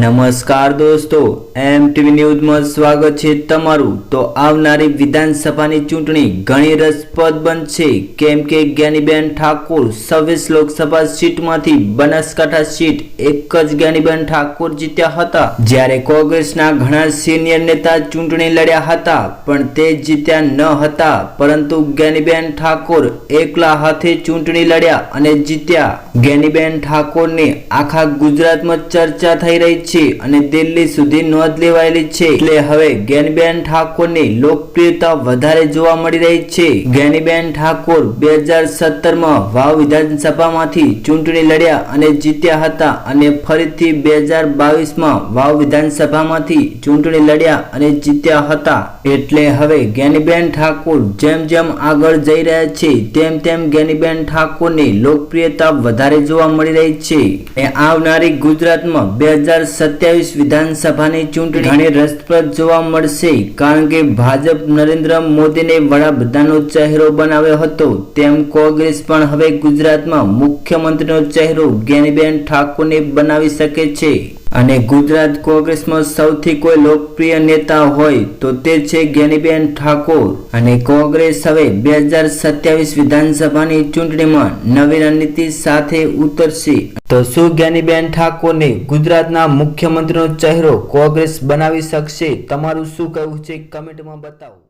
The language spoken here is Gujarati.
નમસ્કાર દોસ્તો એમ ટીવી ન્યૂઝમાં સ્વાગત છે તમારું. તો આવનારી વિધાનસભાની ચૂંટણી ઘણી રસપ્રદ બનશે. કેમ કે જ્ઞાનીબેન ઠાકોર છવ્વીસ લોકસભા સીટમાંથી બનાસકાંઠા સીટ એક જ જ્ઞાનીબેન ઠાકોર જીત્યા હતા. જ્યારે કોંગ્રેસના ઘણા સિનિયર નેતા ચૂંટણી લડ્યા હતા, પણ તે જીત્યા ન હતા. પરંતુ જ્ઞાનીબેન ઠાકોર એકલા હાથે ચૂંટણી લડ્યા અને જીત્યા. જ્ઞાનીબેન ઠાકોરની આખા ગુજરાતમાં ચર્ચા થઈ રહી છે અને દિલ્હી સુધી નોંધ લેવાયેલી છે. એટલે હવે જ્ઞાનીબેન ઠાકોરની લોકપ્રિયતા વધારે જોવા મળી રહી છે. જ્ઞાનીબેન ઠાકોર બે હજાર સત્તરમાં વાવ વિધાનસભામાંથી ચૂંટણી લડ્યા અને જીત્યા હતા અને ફરીથી બે હજાર બાવીસમાં વાવ વિધાનસભામાંથી ચૂંટણી લડ્યા અને જીત્યા હતા. એટલે હવે જ્ઞાનીબેન ઠાકોર જેમ જેમ આગળ જઈ રહ્યા છે, તેમ તેમ જ્ઞાનીબેન ઠાકોરની લોકપ્રિયતા વધારે જોવા મળી રહી છે. આવનારી ગુજરાતમાં બે હજાર સત્યાવીસ વિધાનસભાની ચૂંટણી ઘણી રસપ્રદ જોવા મળશે, કારણ કે ભાજપ નરેન્દ્ર મોદીને વડાપ્રધાનનો ચહેરો બનાવ્યો હતો. તેમ કોંગ્રેસ પણ હવે ગુજરાતમાં મુખ્યમંત્રીનો ચહેરો જ્ઞાનીબેન ઠાકોરને બનાવી શકે છે. અને ગુજરાત કોંગ્રેસમાં સૌથી કોઈ લોકપ્રિય નેતા હોય તો તે છે જ્ઞાનીબેન ઠાકોર. અને કોંગ્રેસ હવે બે હજાર સત્યાવીસ વિધાનસભાની ચૂંટણીમાં નવી રણનીતિ સાથે ઉતરશે. તો શું જ્ઞાનીબેન ઠાકોરને ગુજરાતના મુખ્યમંત્રીનો ચહેરો કોંગ્રેસ બનાવી શકશે? તમારું શું કહેવું છે? કમેન્ટમાં બતાવો.